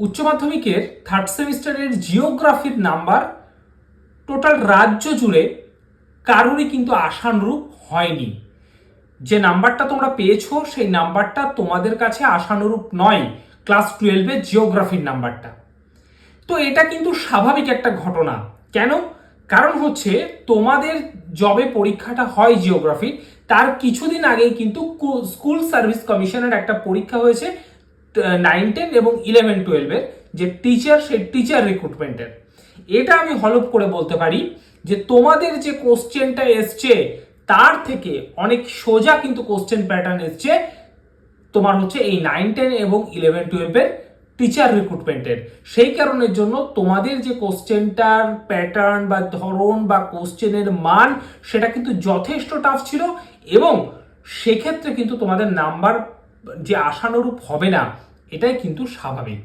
উচ্চ মাধ্যমিকের থার্ড সেমিস্টারের জিওগ্রাফির নাম্বার টোটাল রাজ্য জুড়ে কারোরই কিন্তু আশানুরূপ হয়নি। যে নাম্বারটা তোমরা পেয়েছ, সেই নাম্বারটা তোমাদের কাছে আশানুরূপ নয় ক্লাস টুয়েলভের জিওগ্রাফির নাম্বারটা। তো এটা কিন্তু স্বাভাবিক একটা ঘটনা। কেন? কারণ হচ্ছে তোমাদের জবে পরীক্ষাটা হয় জিওগ্রাফি তার কিছুদিন আগেই কিন্তু স্কুল সার্ভিস কমিশনের একটা পরীক্ষা হয়েছে নাইন টেন এবং ইলেভেন টুয়েলভের যে টিচার সেই টিচার রিক্রুটমেন্টের এটা আমি হলপ করে বলতে পারি যে তোমাদের যে কোশ্চেনটা এসছে, তার থেকে অনেক সোজা কিন্তু কোশ্চেন প্যাটার্ন এসছে। তোমার হচ্ছে এই নাইন টেন এবং ইলেভেন টুয়েলভের টিচার রিক্রুটমেন্টের সেই কারণের জন্য তোমাদের যে কোশ্চেনটার প্যাটার্ন বা ধরন বা কোশ্চেনের মান, সেটা কিন্তু যথেষ্ট টাফ ছিল এবং সেক্ষেত্রে কিন্তু তোমাদের নাম্বার যে আশানুরূপ হবে না এটাই কিন্তু স্বাভাবিক।